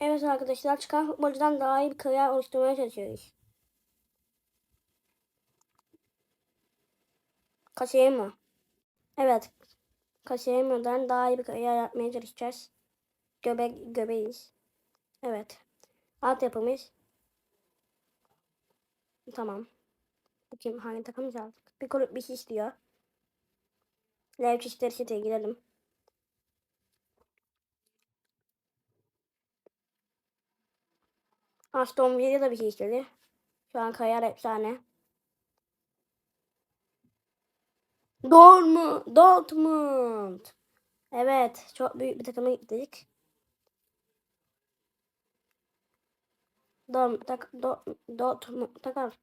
Evet arkadaşlar çıkan futbolcudan daha iyi bir kariyer oluşturmaya çalışıyoruz. Kasayım mı? Evet. Kasayım'dan daha iyi bir kariyer yapmaya çalışacağız. Göbek göbeğiz. Evet. Altyapımız. Tamam. Bakayım hangi takımımız aldık. Bir kulüp bir şey istiyor. Leipzig City'ye girelim. Aston Villa'ya da bir şey istedi. Şu an kariyer efsane. Dortmund. Dortmund. Evet. Çok büyük bir takıma gittik. Dortmund, tak, Dortmund, takar.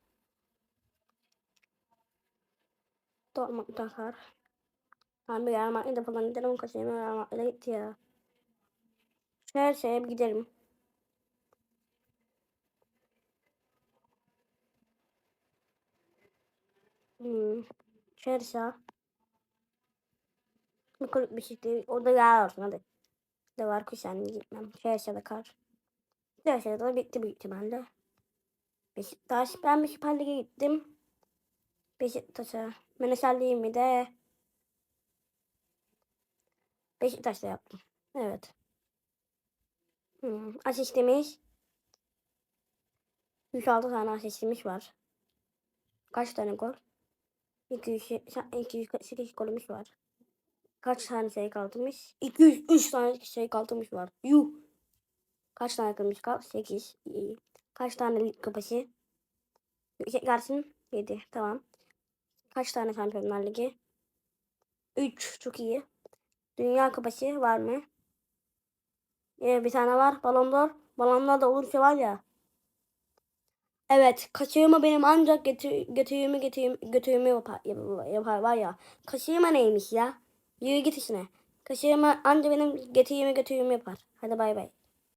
Dortmund takar. Bir Real Madrid'e falan gidelim. Kaçayım Real Madrid'e gitti ya. Chelsea'ye bir gidelim. Hmm. Chelsea. Bir kulüp bir şey. Orada yer olsun hadi. De var kuzen gitmem. Chelsea'de kar. Chelsea'de de bitti büyük ihtimalle. Beşiktaş. Ben Süper Lig'e gittim. Beşiktaş'a. Menajerliğimi mi de Beşiktaş'ta yaptım. Evet. Hmm. Asistimiz 106 tane asistimiz var. Kaç tane gol? 200, 248 golümüz var. Kaç tane şey kalmış? 203 tane şey kalmış var. Yuh. Kaç tane kalmış kal? 8. İyi. Kaç tane lig kupası? Gelsin. 7. Tamam. Kaç tane Şampiyonlar Ligi? 3. Çok iyi. Dünya kupası var mı? Ee, bir tane var. Balon d'Or. Balon d'Or da olursa var ya. Evet. Kaçırma benim ancak götür, götürümü götürüm, götürümü yapar, yapar, var ya. Kaçırma neymiş ya? Yürü git işine. Kaçırma anca benim götürümü götürümü yapar. Hadi bay bay.